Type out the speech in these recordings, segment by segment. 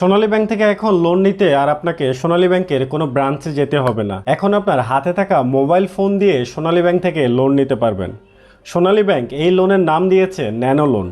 সোনালী bank থেকে এখন loan নিতে আর আপনাকে সোনালী ব্যাংকের কোনো ব্রাঞ্চে যেতে হবে না। এখন আপনার হাতে থাকা মোবাইল ফোন দিয়ে সোনালী ব্যাংক থেকে লোন নিতে পারবেন। সোনালী ব্যাংক এই লোনের নাম দিয়েছে ন্যানো লোন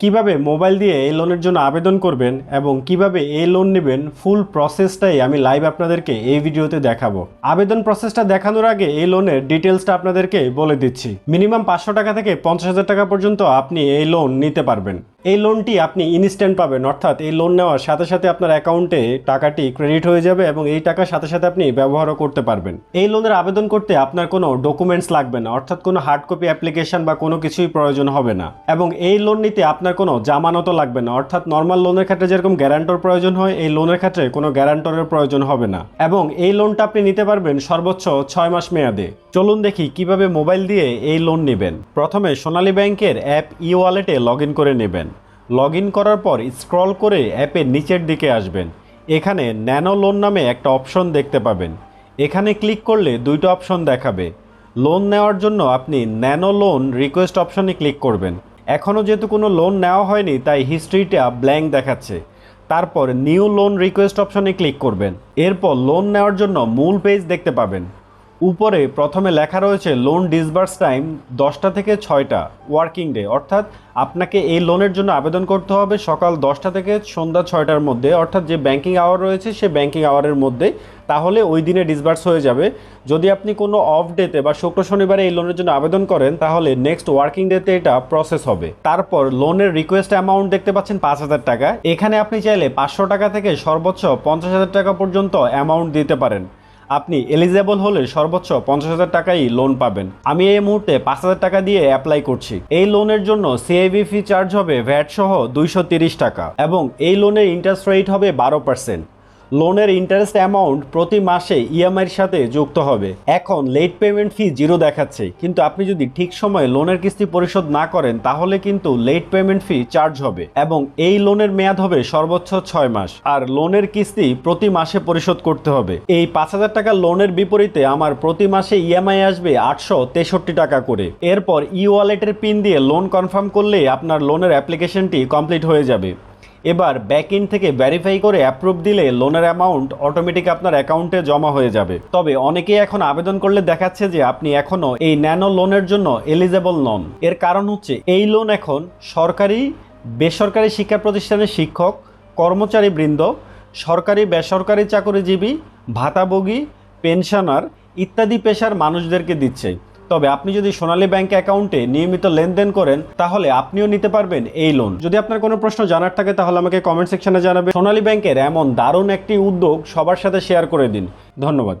কীভাবে মোবাইল দিয়ে এই লোনের জন্য আবেদন করবেন এবং কীভাবে এই লোন নেবেন ফুল প্রসেসটাই আমি লাইভ আপনাদেরকে এই ভিডিওতে দেখাবো। আবেদন প্রসেসটা দেখানোর আগে এই লোনের ডিটেলসটা আপনাদেরকে বলে দিচ্ছি। মিনিমাম পাঁচশো টাকা থেকে পঞ্চাশ হাজার টাকা পর্যন্ত আপনি এই লোন নিতে পারবেন। এই লোনটি আপনি ইনস্ট্যান্ট পাবেন, অর্থাৎ এই লোন নেওয়ার সাথে সাথে আপনার অ্যাকাউন্টে টাকাটি ক্রেডিট হয়ে যাবে এবং এই টাকার সাথে সাথে আপনি ব্যবহারও করতে পারবেন। এই লোনের আবেদন করতে আপনার কোনো ডকুমেন্টস লাগবে না, অর্থাৎ কোনো হার্ড কপি অ্যাপ্লিকেশন বা কোনো কিছুই প্রয়োজন হবে না। এবং এই লোন নিতে আপনার কোনো জামানতও লাগবে না। অর্থাৎ নর্মাল লোনের ক্ষেত্রে যেরকম গ্যারান্টর প্রয়োজন হয়, এই লোনের ক্ষেত্রে কোনো গ্যারান্টরের প্রয়োজন হবে না। এবং এই লোনটা আপনি নিতে পারবেন সর্বোচ্চ ছয় মাস মেয়াদে। চলুন দেখি কীভাবে মোবাইল দিয়ে এই লোন নেবেন। প্রথমে সোনালী ব্যাংকের অ্যাপ ই ওয়ালেটে লগ করে নেবেন। লগ করার পর স্ক্রল করে অ্যাপের নিচের দিকে আসবেন। এখানে ন্যানো লোন নামে একটা অপশন দেখতে পাবেন। এখানে ক্লিক করলে দুইটা অপশন দেখাবে। লোন নেওয়ার জন্য আপনি ন্যানো লোন রিকোয়েস্ট অপশনে ক্লিক করবেন। এখনও যেহেতু কোনো লোন নেওয়া হয়নি, তাই হিস্ট্রিটা ব্ল্যাঙ্ক দেখাচ্ছে। তারপর নিউ লোন রিকোয়েস্ট অপশনে ক্লিক করবেন। এরপর লোন নেওয়ার জন্য মূল পেজ দেখতে পাবেন। উপরে প্রথমে লেখা রয়েছে লোন ডিসবার্স টাইম দশটা থেকে ছয়টা ওয়ার্কিং ডে অর্থাৎ আপনাকে এই লোনের জন্য আবেদন করতে হবে সকাল দশটা থেকে সন্ধ্যা ছয়টার মধ্যে। অর্থাৎ যে ব্যাংকিং আওয়ার রয়েছে, সে ব্যাংকিং আওয়ারের মধ্যে তাহলে ওই দিনে ডিসবার্স হয়ে যাবে। যদি আপনি কোনো অফ ডেতে বা শুক্র শনিবারে এই লোনের জন্য আবেদন করেন, তাহলে নেক্সট ওয়ার্কিং ডেতে এটা প্রসেস হবে। তারপর লোনের রিকোয়েস্ট অ্যামাউন্ট দেখতে পাচ্ছেন পাঁচ হাজার টাকা। এখানে আপনি চাইলে পাঁচশো টাকা থেকে সর্বোচ্চ পঞ্চাশ হাজার টাকা পর্যন্ত অ্যামাউন্ট দিতে পারেন। আপনি এলিজেবল হলে সর্বোচ্চ পঞ্চাশ হাজার টাকাই লোন পাবেন। আমি এই মুহূর্তে পাঁচ হাজার টাকা দিয়ে অ্যাপ্লাই করছি। এই লোনের জন্য সিআইবি ফি চার্জ হবে ভ্যাট সহ দুইশো টাকা এবং এই লোনের ইন্টারেস্ট রেট হবে বারো পার্সেন্ট লোনের ইন্টারেস্ট অ্যামাউন্ট প্রতি মাসে ইএমআইয়ের সাথে যুক্ত হবে। এখন লেট পেমেন্ট ফি জিরো দেখাচ্ছে। কিন্তু আপনি যদি ঠিক সময়ে লোনের কিস্তি পরিশোধ না করেন, তাহলে কিন্তু লেট পেমেন্ট ফি চার্জ হবে এবং এই লোনের মেয়াদ হবে সর্বোচ্চ ছয় মাস। আর লোনের কিস্তি প্রতি মাসে পরিশোধ করতে হবে। এই পাঁচ হাজার টাকা লোনের বিপরীতে আমার প্রতি মাসে ইএমআই আসবে আটশো তেষট্টি টাকা করে। এরপর ই ওয়ালেটের পিন দিয়ে লোন কনফার্ম করলে আপনার লোনের অ্যাপ্লিকেশনটি কমপ্লিট হয়ে যাবে। এবার ব্যাক ইন থেকে ভেরিফাই করে অ্যাপ্রুভ দিলে লোনের অ্যামাউন্ট অটোমেটিক আপনার অ্যাকাউন্টে জমা হয়ে যাবে। তবে অনেকেই এখন আবেদন করলে দেখাচ্ছে যে আপনি এখনও এই ন্যানো লোনের জন্য এলিজেবল নন। এর কারণ হচ্ছে এই লোন এখন সরকারি, বেসরকারি শিক্ষা প্রতিষ্ঠানের শিক্ষক, কর্মচারী বৃন্দ, সরকারি, বেসরকারি চাকরিজীবী, ভাতাভোগী পেনশনার ইত্যাদি পেশার মানুষদেরকে দিচ্ছে। তবে আপনি যদি সোনালী ব্যাংক অ্যাকাউন্টে নিয়মিত লেনদেন করেন, তাহলে আপনিও নিতে পারবেন এই লোন যদি আপনার কোনো প্রশ্ন জানার থাকে, তাহলে আমাকে কমেন্ট সেকশনে জানাবেন। সোনালী ব্যাংকের এমন দারুণ একটি উদ্যোগ সবার সাথে শেয়ার করে দিন। ধন্যবাদ।